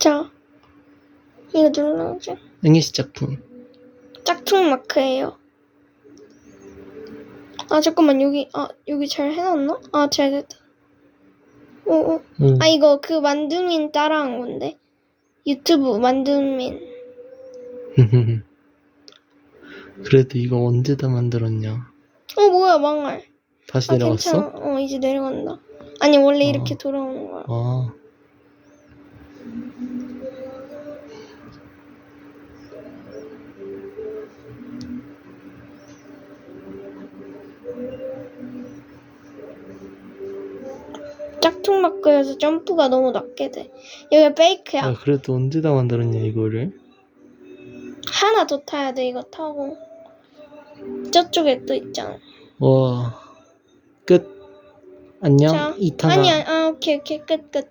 자, 이거 눌러보자. 응애시 작품. 짝퉁 마크예요. 아 잠깐만 여기 아 여기 잘 해놨나? 아 잘 됐다. 오오. 응. 아 이거 그 만두민 따라한 건데 유튜브 만두민. 그래도 이거 언제 다 만들었냐? 어 뭐야 망할. 다시 아 내려갔어? 괜찮아. 어 이제 내려간다. 아니 원래 어. 이렇게 돌아오는 거야. 아. 짝퉁 마크여서 점프가 너무 낮게 돼. 여기 페이크야. 야, 그래도 언제 다 만들었냐, 이거를? 하나 더 타야 돼 이거 타고. 저쪽에 또 있잖아. 와. 끝. 안녕. 자, 이탄아. 아니야. 아 오케이 오케이 끝 끝.